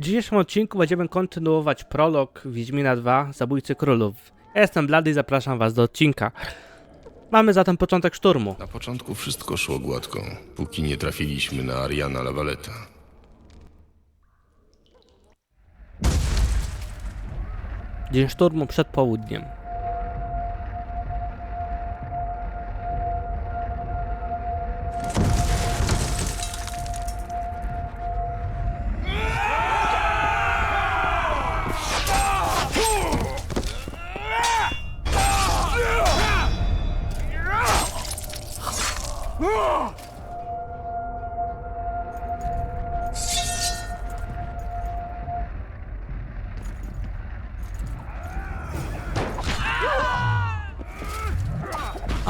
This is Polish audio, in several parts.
W dzisiejszym odcinku będziemy kontynuować prolog Wiedźmina 2 Zabójcy Królów. Ja jestem Blady i zapraszam was do odcinka. Mamy zatem początek szturmu. Na początku wszystko szło gładko, póki nie trafiliśmy na Ariana Lavaleta. Dzień szturmu przed południem.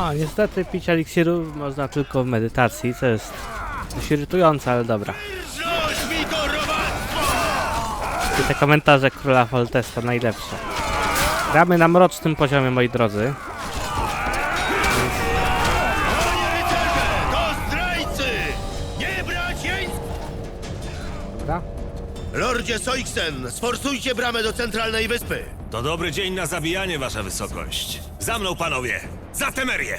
A, niestety pić eliksirów można tylko w medytacji, co jest dość irytujące, ale dobra. I te komentarze króla Foltesta najlepsze. Gramy na mrocznym poziomie, moi drodzy. Lordzie Soiksen, sforsujcie bramę do centralnej wyspy. To dobry dzień na zabijanie, wasza wysokość. Za mną, panowie! Za Temerię!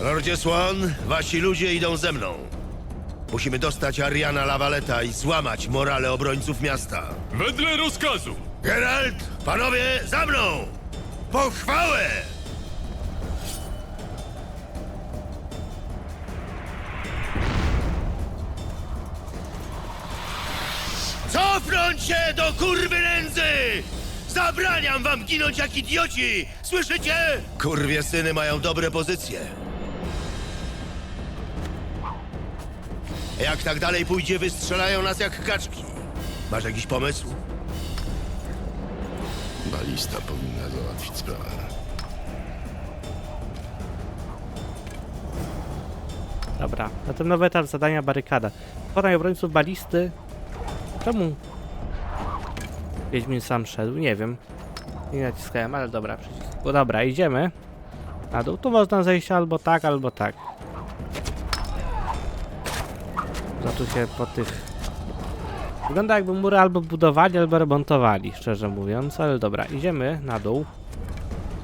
Lordzie Swan, wasi ludzie idą ze mną. Musimy dostać Ariana Lavaleta i złamać morale obrońców miasta. Wedle rozkazu! Geralt, panowie, za mną! Pochwałę! Cofnąć się do kurwy nędzy! Zabraniam wam ginąć jak idioci! Słyszycie? Kurwie syny mają dobre pozycje. Jak tak dalej pójdzie, wystrzelają nas jak kaczki. Masz jakiś pomysł? Balista powinna załatwić sprawę. Dobra. Zatem nowy etap zadania barykada. Pokonaj obrońców balisty. Czemu? Wiedźmin sam szedł, nie wiem. Nie naciskałem, ale dobra, przycisk. Dobra, idziemy. Na dół. Tu można zejść albo tak, albo tak. No tu się po tych... Wygląda jakby mury albo budowali, albo remontowali, szczerze mówiąc, ale dobra, idziemy na dół.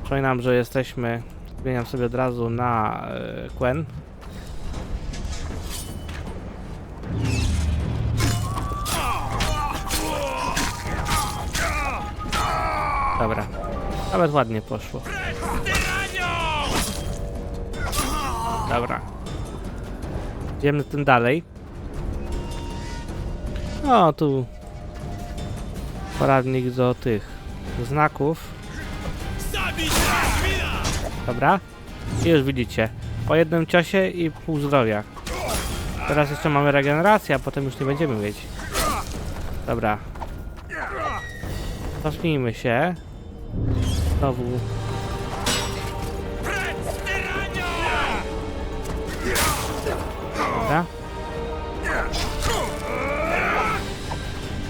Przypominam, że jesteśmy... Zmieniam sobie od razu na e, Quen. Dobra. Nawet ładnie poszło. Dobra. Idziemy tym dalej. O, tu poradnik do tych znaków. Dobra. I już widzicie. Po jednym ciosie i pół zdrowia. Teraz jeszcze mamy regenerację, a potem już nie będziemy mieć. Dobra. Cofnijmy się. Znowu. Dobra.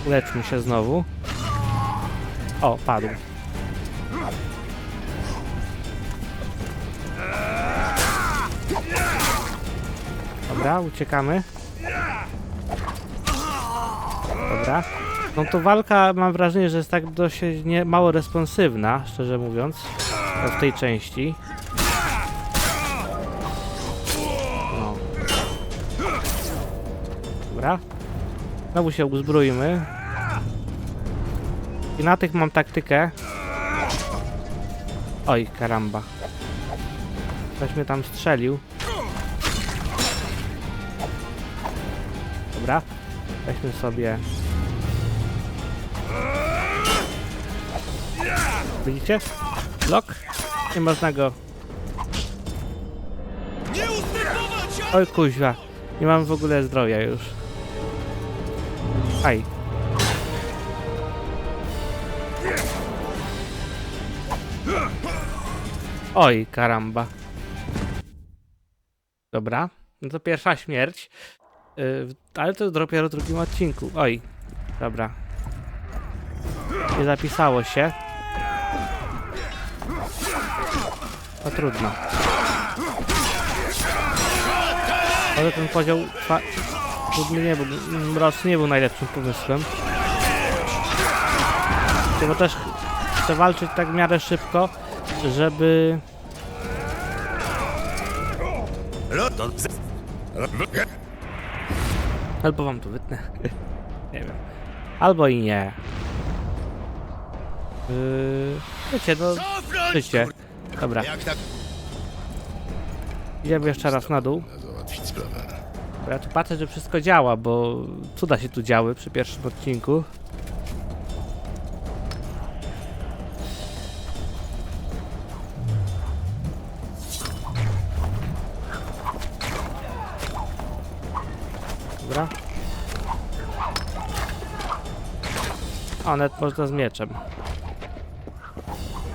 Leczmy się znowu. O, padł. Dobra, uciekamy. Dobra. No to walka mam wrażenie, że jest tak dość nie, mało responsywna, szczerze mówiąc, w tej części. No. Dobra. Znowu się uzbrójmy. I na tych mam taktykę. Oj, karamba. Ktoś mnie tam strzelił. Dobra. Weźmy sobie Widzicie? Blok. Nie można go. Oj kuźwa. Nie mam w ogóle zdrowia już. Aj. Oj, karamba. Dobra. No to pierwsza śmierć. Yy, ale to dopiero w drugim odcinku. Oj. Dobra. Nie zapisało się. No trudno. Ale ten poziom Trudny nie był, mroczny nie był najlepszym pomysłem. Bo też chcę walczyć tak w miarę szybko, żeby... To. Albo wam to wytnę. nie wiem. Albo i nie. Yy, wiecie, no... Życie. Dobra, idziemy jeszcze raz na dół. Załatwić ja tu patrzę, że wszystko działa, bo cuda się tu działy przy pierwszym odcinku. Dobra. O, nawet można z mieczem.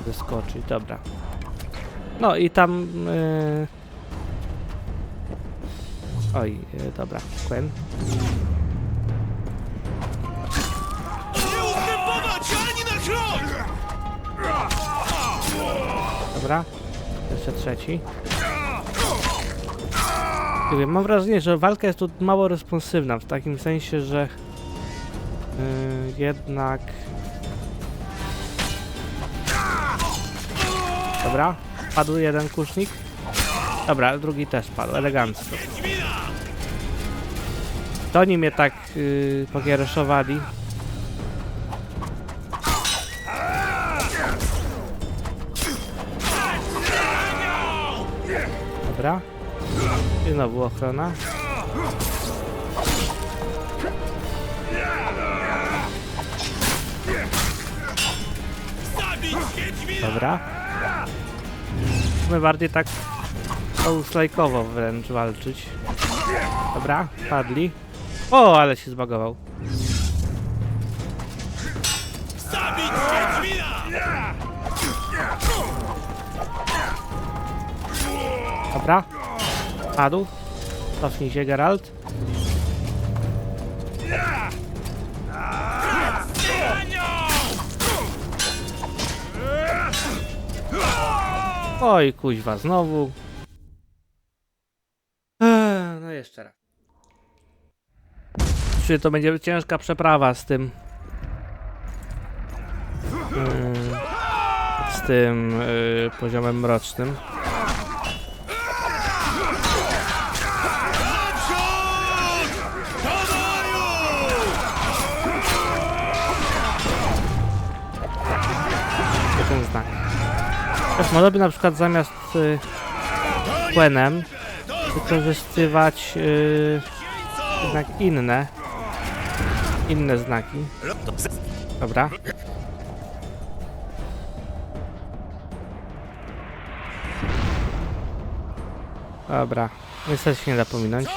Wyskoczyć, dobra. No i tam... Yy... Oj, yy, dobra, Quen. Dobra. Jeszcze trzeci. Wiem, mam wrażenie, że walka jest tu mało responsywna, w takim sensie, że yy, jednak... Dobra, padł jeden kusznik. Dobra, drugi też padł, elegancko. To oni mnie tak yy, pogiereszowali. Dobra. I znowu ochrona. Dobra. My bardziej tak souslajkowo wręcz walczyć. Dobra, padli. O, ale się zbagował. Dobra. Padł. Cofnij się, Geralt. Oj, kuźwa, znowu. Eee, No jeszcze raz. Czy to będzie ciężka przeprawa z tym... Yy, z tym yy, poziomem mrocznym. Ten znak. Też można by na przykład zamiast y, Quenem wykorzystywać y, jednak inne inne znaki. Dobra. Dobra. Niestety się nie da pominąć.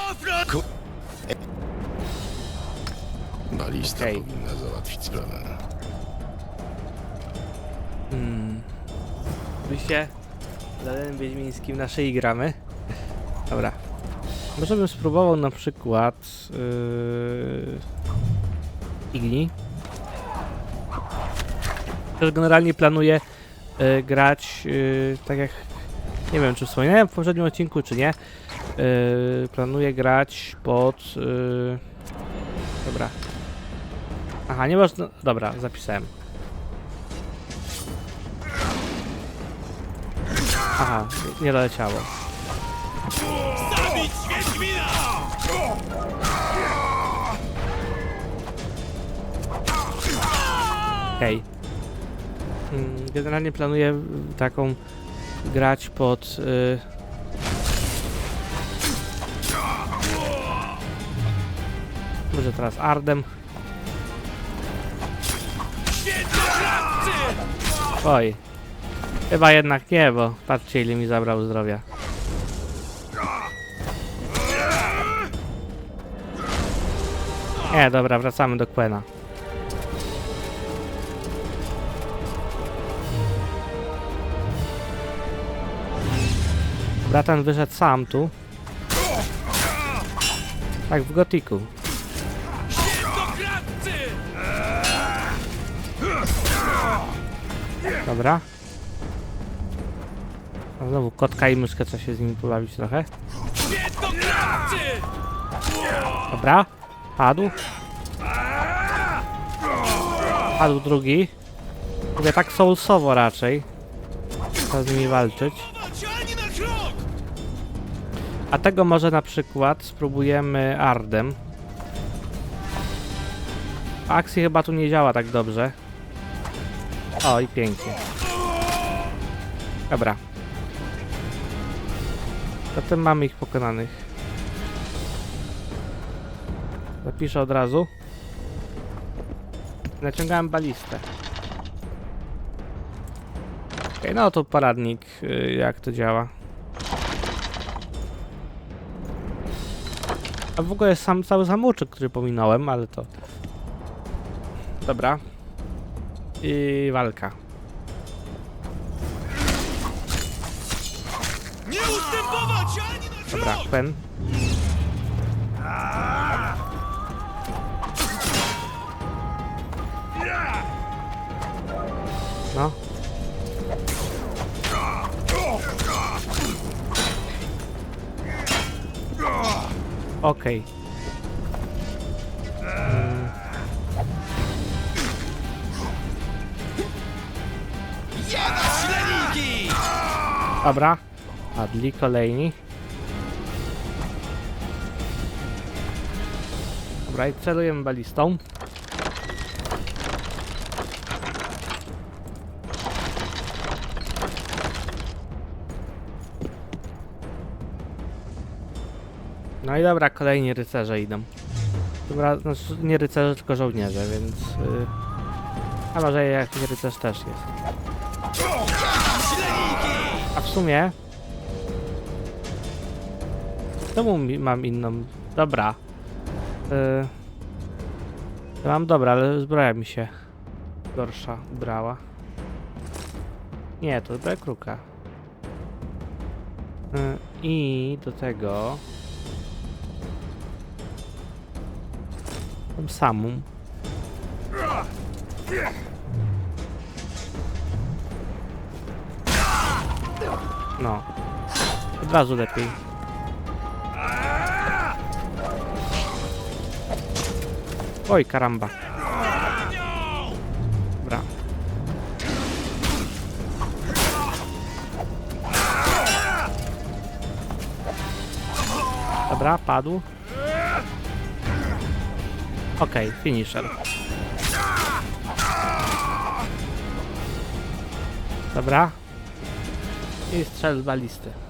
Balista Okej. powinna załatwić sprawę. Oczywiście z Adamem Wiedźmińskim na szyi gramy. Dobra. Może bym spróbował na przykład yy... Igni. Też generalnie planuję yy, grać yy, tak jak nie wiem czy wspominałem w poprzednim odcinku czy nie. Yy, planuję grać pod yy... Dobra. Aha, nie można. Dobra, zapisałem. Aha, nie- doleciało. Zabić Wiedźmina! Mm, Generalnie planuję taką grać pod. Y... Może teraz Ardem. Oj. Chyba jednak nie, bo patrzcie ile mi zabrał zdrowia. Nie, dobra, wracamy do Quena. Bratan wyszedł sam tu. Tak w gotiku. Dobra. Znowu kotka i myszkę, trzeba się z nimi pobawić trochę. Dobra. Padł. Padł drugi. Mówię tak soulsowo raczej. Trzeba z nimi walczyć. A tego może na przykład spróbujemy Ardem. Akcji chyba tu nie działa tak dobrze. O i pięknie. Dobra. Zatem mamy ich pokonanych. Zapiszę od razu. Naciągałem balistę. Okej, no to poradnik, y, jak to działa. A w ogóle jest sam cały samouczek, który pominąłem, ale to. Dobra. I walka. Nie ustępować! Dobra, Pen. No. Okej. Mm, Śleniki! Dobra. Padli kolejni. Dobra, i celujemy balistą. No i dobra, kolejni rycerze idą. Dobra, znaczy nie rycerze, tylko żołnierze, więc... Yy... A może jakiś rycerz też jest. A w sumie... Czemu mam inną... Dobra. Yy... Mam dobra, ale zbroja mi się gorsza brała. Nie, to zbroja kruka. Yy, I do tego... Tą samą. No. Od razu lepiej. Oj, karamba. Dobra. Dobra, padł. Okej, finisher. Dobra. I strzel z balisty.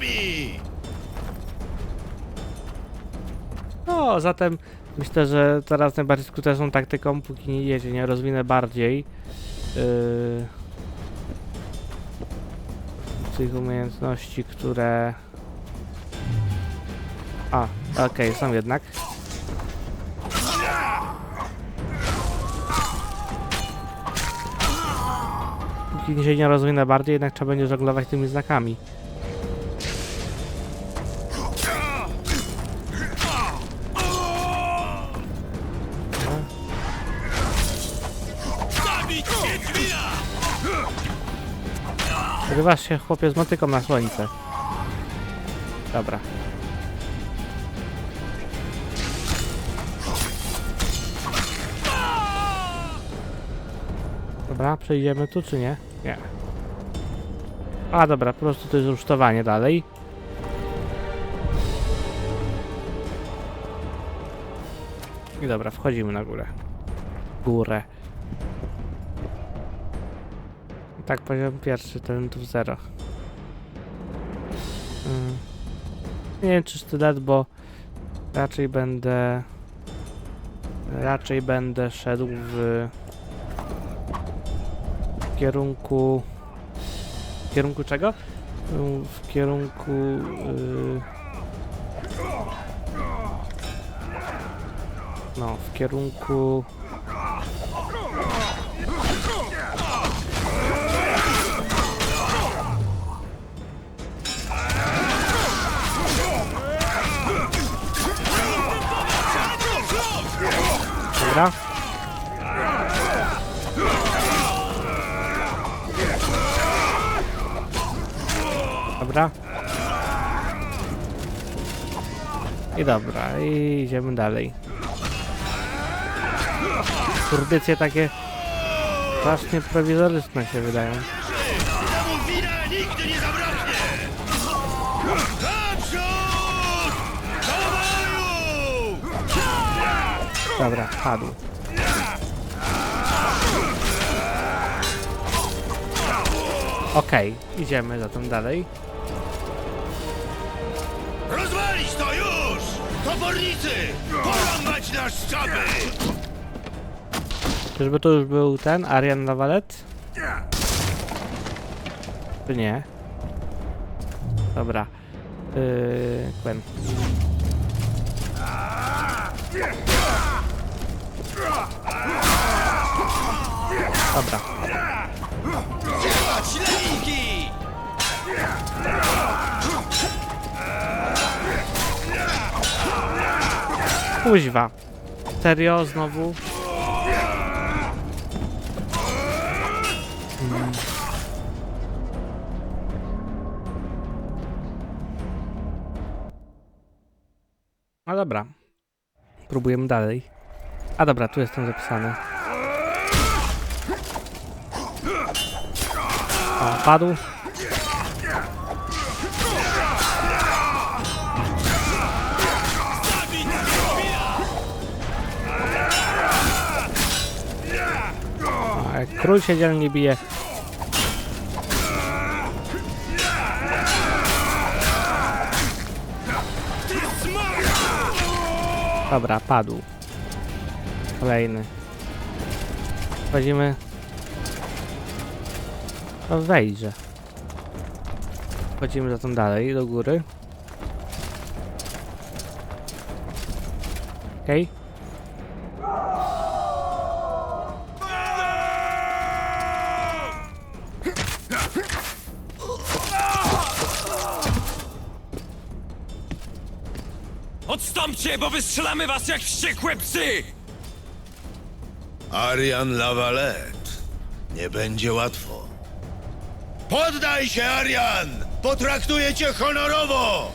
Nami! No, zatem myślę, że teraz najbardziej skuteczną taktyką, póki nie jedzie, nie rozwinę bardziej yy, tych umiejętności, które... A, okej, są jednak. Póki się nie rozwinę bardziej, jednak trzeba będzie żonglować tymi znakami. Rywasz się chłopie z motyką na słońce. Dobra. Dobra, przejdziemy tu czy nie? Nie. A dobra, po prostu to jest rusztowanie dalej. I dobra, wchodzimy na górę. Górę. Tak, poziom pierwszy, ten tu zero. Mm. Nie wiem czy sztylet, bo raczej będę raczej będę szedł w kierunku w kierunku czego? W kierunku yy, no, w kierunku Dobra. Dobra. I dobra, i idziemy dalej. Kurdycje takie strasznie prowizoryczne się wydają. Nigdy nie Dobra, padł. Okej, idziemy zatem dalej. Rozwalić to już! Topornicy! Porąbać na szczapy! Czyżby to już był ten, Arian Lawalet? Czy nie? Dobra. Yy, Quen. Dobra. Kuźwa. Serio, znowu? Mm. No dobra. Próbujemy dalej. A dobra, tu jestem zapisany. O, padł. Jak król się dzielnie bije. Dobra, padł. Kolejny. Wchodzimy. No wejdzie. Wchodzimy zatem dalej, do góry. Okej. Odstąpcie, bo wystrzelamy was jak wściekłe psy! Arian Lawalet. Nie będzie łatwo. Poddaj się, Arian! Potraktuję cię honorowo!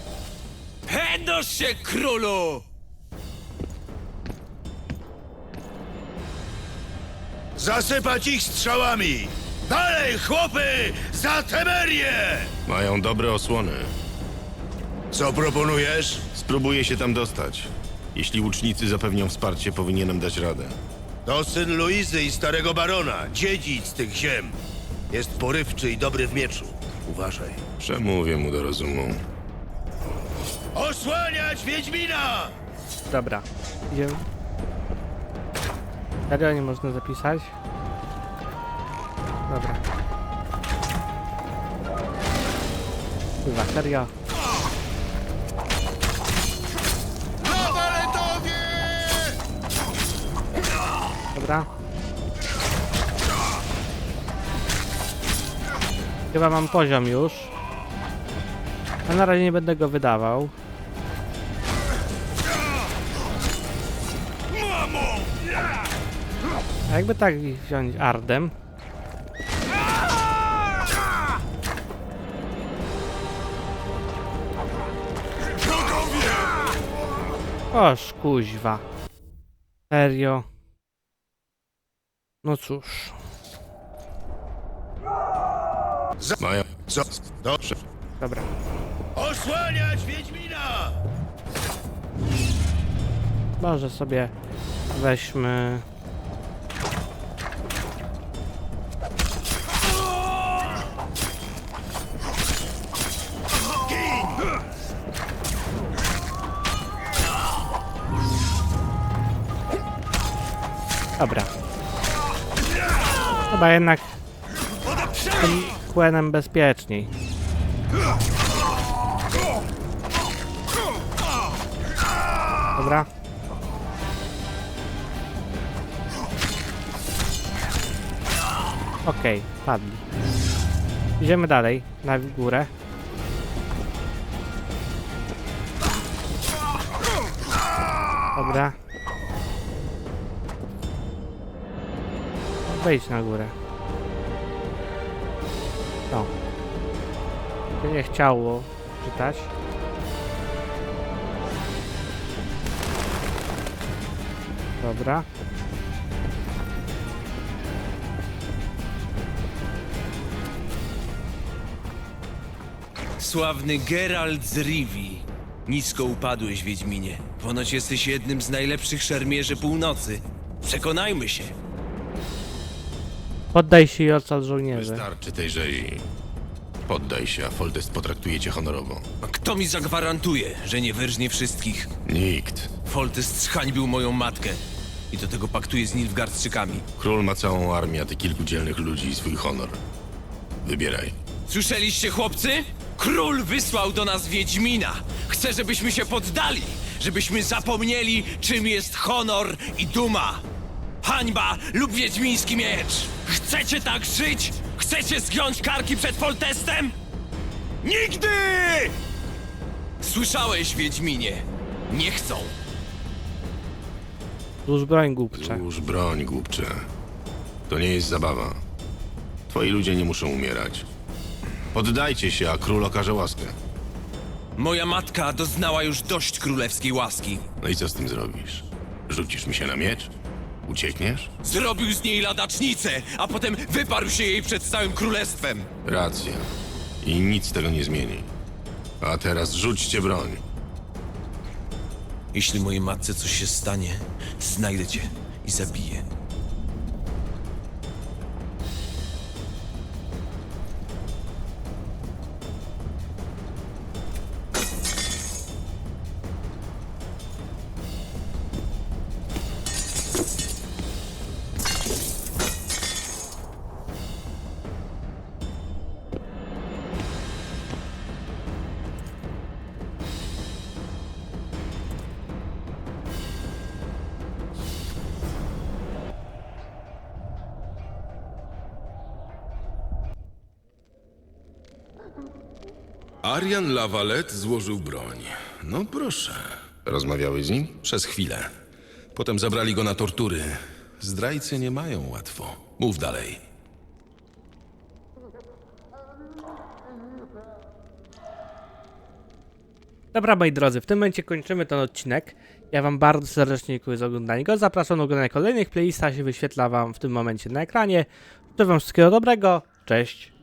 Pędosz się, królu! Zasypać ich strzałami! Dalej, chłopy! Za Temerię! Mają dobre osłony. Co proponujesz? Spróbuję się tam dostać. Jeśli łucznicy zapewnią wsparcie, powinienem dać radę. To syn Luizy i starego barona, dziedzic tych ziem. Jest porywczy i dobry w mieczu. Uważaj. Przemówię mu do rozumu. Osłaniać Wiedźmina! Dobra. Idziemy. Serio nie można zapisać? Dobra. Chyba serio. Dobra. Chyba mam poziom już. A na razie nie będę go wydawał. A jakby tak wziąć Ardem? Oż kuźwa. Serio. No cóż. Mają. Co? Dobrze. Dobra. Osłaniać Wiedźmina! Może sobie weźmy. Dobra. Chyba jednak Quenem bezpieczniej. Dobra. Okej, padli. Idziemy dalej, na górę. Dobra. Wejdź na górę. O. To nie chciało czytać. Dobra. Sławny Geralt z Rivi. Nisko upadłeś, Wiedźminie. Ponoć jesteś jednym z najlepszych szermierzy północy. Przekonajmy się. Poddaj się i ocal żołnierzy. Wystarczy tej rzezi. Poddaj się, a Foltest potraktuje cię honorowo. A kto mi zagwarantuje, że nie wyrżnie wszystkich? Nikt. Foltest zhańbił moją matkę. I do tego paktuje z Nilfgaardczykami. Król ma całą armię, a ty kilku dzielnych ludzi i swój honor. Wybieraj. Słyszeliście, chłopcy? Król wysłał do nas Wiedźmina. Chce, żebyśmy się poddali. Żebyśmy zapomnieli, czym jest honor i duma. Hańba lub wiedźmiński miecz. Chcecie tak żyć? Chcecie zgiąć karki przed Foltestem? Nigdy! Słyszałeś, Wiedźminie? Nie chcą. Złóż broń głupcze. Złóż broń, głupcze. To nie jest zabawa. Twoi ludzie nie muszą umierać. Poddajcie się, a król okaże łaskę. Moja matka doznała już dość królewskiej łaski. No i co z tym zrobisz? Rzucisz mi się na miecz? Uciekniesz? Zrobił z niej ladacznicę, a potem wyparł się jej przed całym królestwem. Racja. I nic tego nie zmieni. A teraz rzućcie broń. Jeśli mojej matce coś się stanie, znajdę cię i zabiję. Arian Lavalette złożył broń. No proszę. Rozmawiałeś z nim? Przez chwilę. Potem zabrali go na tortury. Zdrajcy nie mają łatwo. Mów dalej. Dobra, moi drodzy, w tym momencie kończymy ten odcinek. Ja wam bardzo serdecznie dziękuję za oglądanie go. Zapraszam do oglądania kolejnych playlistach, się wyświetla wam w tym momencie na ekranie. Życzę wam wszystkiego dobrego. Cześć.